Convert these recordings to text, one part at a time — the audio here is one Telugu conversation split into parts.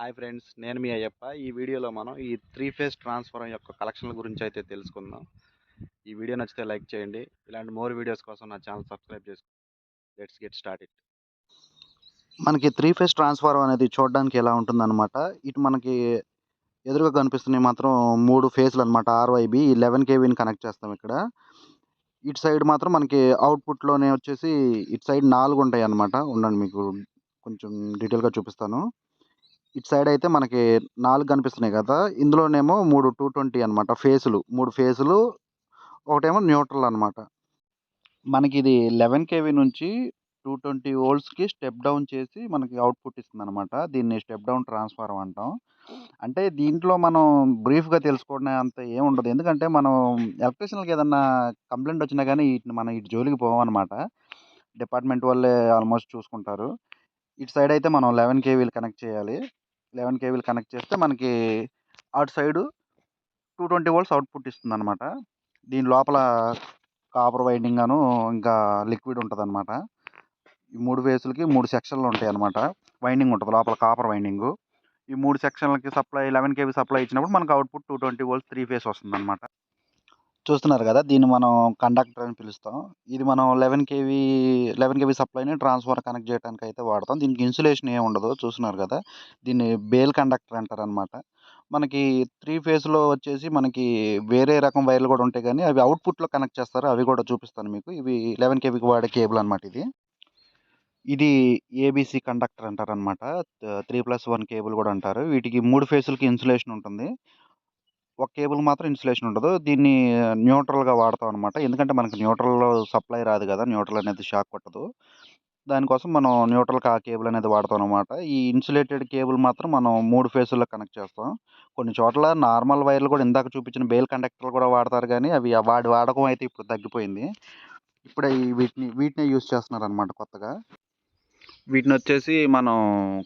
హాయ్ ఫ్రెండ్స్ నేను మీ అయ్యప్ప. ఈ వీడియోలో మనం ఈ త్రీ ఫేజ్ ట్రాన్స్ఫార్మర్ యొక్క కలెక్షన్ల గురించి అయితే తెలుసుకుందాం. ఈ వీడియో నచ్చితే లైక్ చేయండి. ఇలాంటి మోర్ వీడియోస్ కోసం నా ఛానల్ సబ్స్క్రైబ్ చేసుకోండి లెట్స్ గెట్ స్టార్ట్ ఇట్ మనకి త్రీ ఫేజ్ ట్రాన్స్ఫార్మర్ అనేది చూడడానికి ఎలా ఉంటుందన్నమాట. ఇటు మనకి ఎదురుగా కనిపిస్తున్నాయి మాత్రం మూడు ఫేజ్లు అనమాట ఆర్వైబి ఈ లెవెన్ కేవీని కనెక్ట్ చేస్తాం ఇక్కడ. ఇటు సైడ్ మాత్రం మనకి అవుట్పుట్లోనే వచ్చేసి ఇటు సైడ్ నాలుగు ఉంటాయి అన్నమాట ఉండండి మీకు కొంచెం డీటెయిల్గా చూపిస్తాను. ఇటు సైడ్ అయితే మనకి నాలుగు కనిపిస్తున్నాయి కదా. ఇందులోనేమో మూడు టూ ట్వంటీ అనమాట ఫేసులు. మూడు ఫేసులు ఒకటేమో న్యూట్రల్ అనమాట మనకి ఇది లెవెన్ కేవీ నుంచి టూ ట్వంటీ వోల్ట్స్కి స్టెప్ డౌన్ చేసి మనకి అవుట్పుట్ ఇస్తుంది అనమాట దీన్ని స్టెప్ డౌన్ ట్రాన్స్ఫార్మర్ అంటాం. అంటే దీంట్లో మనం బ్రీఫ్గా తెలుసుకోవడం అంత ఏం ఉండదు. ఎందుకంటే మనం ఎలక్ట్రీషియన్కి ఏదన్నా కంప్లైంట్ వచ్చినా కానీ వీటిని మనం ఇటు జోలికి పోవన్నమాట. డిపార్ట్మెంట్ వాళ్ళే ఆల్మోస్ట్ చూసుకుంటారు. ఇటు సైడ్ అయితే మనం లెవెన్ కేవీలు కనెక్ట్ చేయాలి. లెవెన్ కేవీలు కనెక్ట్ చేస్తే మనకి అటు side two twenty volts output ఇస్తుంది అనమాట దీని లోపల కాపర్ వైండింగ్ అను ఇంకా లిక్విడ్ ఉంటుంది అనమాట ఈ మూడు ఫేసులకి మూడు సెక్షన్లు ఉంటాయి అనమాట వైండింగ్ ఉంటుంది లోపల కాపర్ వైండింగ్. ఈ మూడు సెక్షన్లకి సప్లై లెవెన్ కేవీ సప్లై ఇచ్చినప్పుడు మనకు output two twenty volts three phase వస్తుంది అనమాట చూస్తున్నారు కదా! దీన్ని మనం కండక్టర్ అని పిలుస్తాం. ఇది మనం లెవెన్ కేవీ లెవెన్ కేవీ సప్లైని ట్రాన్స్ఫర్ కనెక్ట్ చేయడానికి అయితే వాడతాం. దీనికి ఇన్సులేషన్ ఏమి ఉండదు చూస్తున్నారు కదా! దీన్ని బేల్ కండక్టర్ అంటారు అనమాట మనకి త్రీ ఫేజ్లో వచ్చేసి మనకి వేరే రకం వైర్లు కూడా ఉంటాయి కానీ అవి అవుట్పుట్లో కనెక్ట్ చేస్తారు. అవి కూడా చూపిస్తాను మీకు. ఇవి లెవెన్ కేవీకి వాడే కేబుల్ అనమాట ఇది. ఇది ఏబీసీ కండక్టర్ అంటారు అనమాట త్రీ ప్లస్ వన్ కేబుల్ కూడా అంటారు. వీటికి మూడు ఫేసులకి ఇన్సులేషన్ ఉంటుంది. ఒక కేబుల్ మాత్రం ఇన్సులేషన్ ఉండదు. దీన్ని న్యూట్రల్గా వాడతాం అనమాట ఎందుకంటే మనకు న్యూట్రల్లో సప్లై రాదు కదా! న్యూట్రల్ అనేది షాక్ కొట్టదు. దానికోసం మనం న్యూట్రల్కి ఆ కేబుల్ అనేది వాడతాం అనమాట ఈ ఇన్సులేటెడ్ కేబుల్ మాత్రం మనం మూడు ఫేసుల్లో కనెక్ట్ చేస్తాం. కొన్ని చోట్ల నార్మల్ వైర్లు కూడా ఇందాక చూపించిన బేల్ కండక్టర్లు కూడా వాడతారు కానీ అవి వాడి వాడకం అయితే ఇప్పుడు తగ్గిపోయింది. ఇప్పుడే ఈ వీటిని వీటినే యూస్ చేస్తున్నారు అనమాట కొత్తగా. వీటిని వచ్చేసి మనం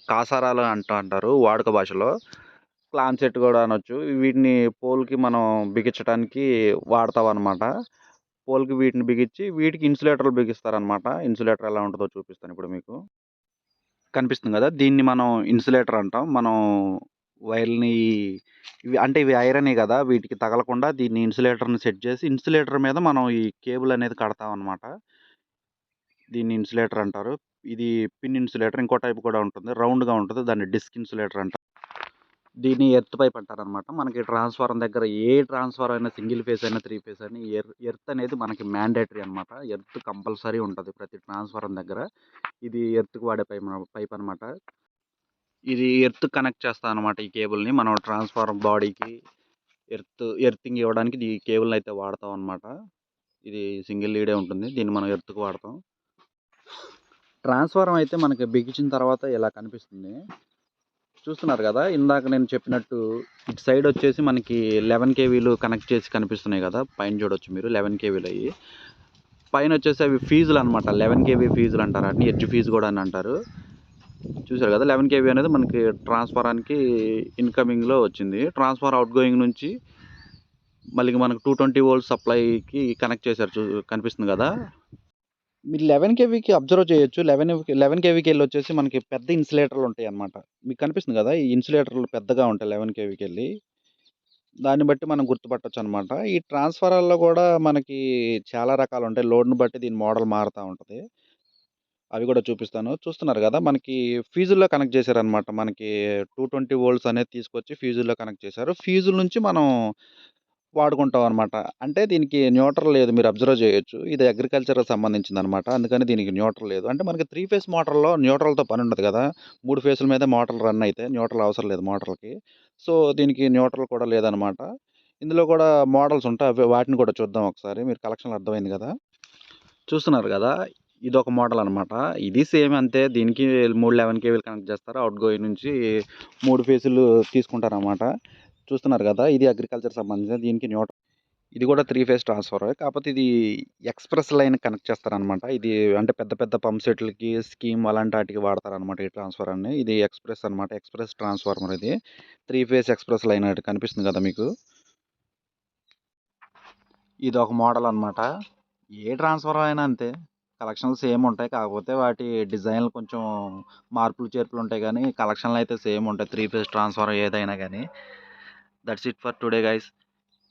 కాసారాలు అంటూ అంటారు వాడుక భాషలో. క్లామ్ సెట్ కూడా అనొచ్చు. వీటిని పోల్కి మనం బిగించడానికి వాడతాం అనమాట పోల్కి వీటిని బిగించి వీటికి ఇన్సులేటర్లు బిగిస్తారనమాట. ఇన్సులేటర్ ఎలా ఉంటుందో చూపిస్తాను ఇప్పుడు మీకు. కనిపిస్తుంది కదా! దీన్ని మనం ఇన్సులేటర్ అంటాం. మనం వైర్ని ఇవి అంటే ఇవి ఐరనే కదా! వీటికి తగలకుండా దీన్ని ఇన్సులేటర్ని సెట్ చేసి ఇన్సులేటర్ మీద మనం ఈ కేబుల్ అనేది కడతాం అనమాట దీన్ని ఇన్సులేటర్ అంటారు. ఇది పిన్ ఇన్సులేటర్ ఇంకో టైప్ కూడా ఉంటుంది. రౌండ్గా ఉంటుంది. దాన్ని డిస్క్ ఇన్సులేటర్ అంటారు. దీన్ని ఎర్త్ పైప్ అంటారు అనమాట మనకి ట్రాన్స్ఫారం దగ్గర ఏ ట్రాన్స్ఫార్మ్ అయినా సింగిల్ ఫేస్ అయినా త్రీ ఫేస్ అయినా ఎర్ ఎర్త్ అనేది మనకి మ్యాండేటరీ అనమాట. ఎర్త్ కంపల్సరీ ఉంటుంది ప్రతి ట్రాన్స్ఫారం దగ్గర. ఇది ఎర్త్కి వాడే పైప్ పైప్ అనమాట. ఇది ఎర్త్ కనెక్ట్ చేస్తా అనమాట ఈ కేబుల్ని. మనం ట్రాన్స్ఫారం బాడీకి ఎర్త్ ఎర్తింగ్ ఇవ్వడానికి ఈ కేబుల్ని అయితే వాడతాం అనమాట. ఇది సింగిల్ లీడే ఉంటుంది. దీన్ని మనం ఎర్త్కి వాడతాం. ట్రాన్స్ఫారం అయితే మనకి బిగించిన తర్వాత ఇలా కనిపిస్తుంది. చూస్తున్నారు కదా ఇందాక నేను చెప్పినట్టు ఇటు సైడ్ వచ్చేసి మనకి లెవెన్ కేవీలు కనెక్ట్ చేసి కనిపిస్తున్నాయి కదా పైన చూడొచ్చు మీరు లెవెన్ కేవీలు అయ్యి. పైన వచ్చేసి అవి ఫీజులు అనమాట లెవెన్ కేవీ ఫీజులు అంటారు అన్ని ఎడ్జ్ ఫీజు కూడా అని అంటారు. చూసారు కదా లెవెన్ కేవీ అనేది మనకి ట్రాన్స్ఫారానికి ఇన్కమింగ్లో వచ్చింది. ట్రాన్స్ఫార్ అవుట్ గోయింగ్ నుంచి మళ్ళీ మనకు టూ ట్వంటీ వోల్ట్ సప్లైకి కనెక్ట్ చేశారు చూ కనిపిస్తుంది కదా. మీరు లెవెన్ కేవీకి అబ్జర్వ్ చేయొచ్చు. లెవెన్ లెవెన్ కేవీకి వెళ్ళి వచ్చేసి మనకి పెద్ద ఇన్సులేటర్లు ఉంటాయి అన్నమాట మీకు కనిపిస్తుంది కదా? ఈ ఇన్సులేటర్లు పెద్దగా ఉంటాయి లెవెన్ కేవీకి వెళ్ళి. దాన్ని బట్టి మనం గుర్తుపట్టవచ్చు అనమాట ఈ ట్రాన్స్ఫారాల్లో కూడా మనకి చాలా రకాలు ఉంటాయి. లోడ్ని బట్టి దీని మోడల్ మారుతూ ఉంటుంది. అవి కూడా చూపిస్తాను. చూస్తున్నారు కదా? మనకి ఫీజుల్లో కనెక్ట్ చేశారనమాట మనకి టూ ట్వంటీ వోల్ట్స్ అనేది తీసుకొచ్చి ఫీజుల్లో కనెక్ట్ చేశారు. ఫీజుల నుంచి మనం వాడుకుంటాం అనమాట అంటే దీనికి న్యూటర్ లేదు మీరు అబ్జర్వ్ చేయొచ్చు. ఇది అగ్రికల్చర్కి సంబంధించింది అనమాట అందుకని దీనికి న్యూటర్ లేదు. అంటే మనకి త్రీ ఫేస్ మోటార్లో న్యూట్రల్తో పని ఉండదు కదా. మూడు ఫేసుల మీద మోటార్ రన్ అయితే న్యూట్రల్ అవసరం లేదు మోటార్లకి సో దీనికి న్యూట్రల్ కూడా లేదనమాట. ఇందులో కూడా మోడల్స్ ఉంటాయి. అవి వాటిని కూడా చూద్దాం ఒకసారి. మీరు కలెక్షన్లు అర్థమైంది కదా. చూస్తున్నారు కదా. ఇది ఒక మోడల్ అనమాట. ఇది సేమ్ అంతే. దీనికి మూడు లెవెన్ కేవీలు కనెక్ట్ చేస్తారు. అవుట్ గోయింగ్ నుంచి మూడు ఫేసులు తీసుకుంటారు అనమాట చూస్తున్నారు కదా ఇది అగ్రికల్చర్ సంబంధించిన దీనికి న్యూట్రల్ ఇది కూడా త్రీ ఫేస్ ట్రాన్స్ఫర్. కాకపోతే ఇది ఎక్స్ప్రెస్ లైన్ కనెక్ట్ చేస్తారనమాట ఇది అంటే పెద్ద పెద్ద పంప్ సెట్లకి స్కీమ్ అలాంటి వాటికి వాడతారనమాట ఈ ట్రాన్స్ఫర్ అని ఇది ఎక్స్ప్రెస్ అనమాట ఎక్స్ప్రెస్ ట్రాన్స్ఫార్మర్ ఇది. త్రీ ఫేస్ ఎక్స్ప్రెస్ లైన్ కనిపిస్తుంది కదా మీకు. ఇది ఒక మోడల్ అనమాట ఏ ట్రాన్స్ఫర్ అయినా అంతే. కలెక్షన్లు సేమ్ ఉంటాయి. కాకపోతే వాటి డిజైన్లు కొంచెం మార్పులు చేర్పులు ఉంటాయి కానీ కలెక్షన్లు అయితే సేమ్ ఉంటాయి. త్రీ ఫేజ్ ట్రాన్స్ఫార్మర్ ఏదైనా కానీ. that's it for today guys.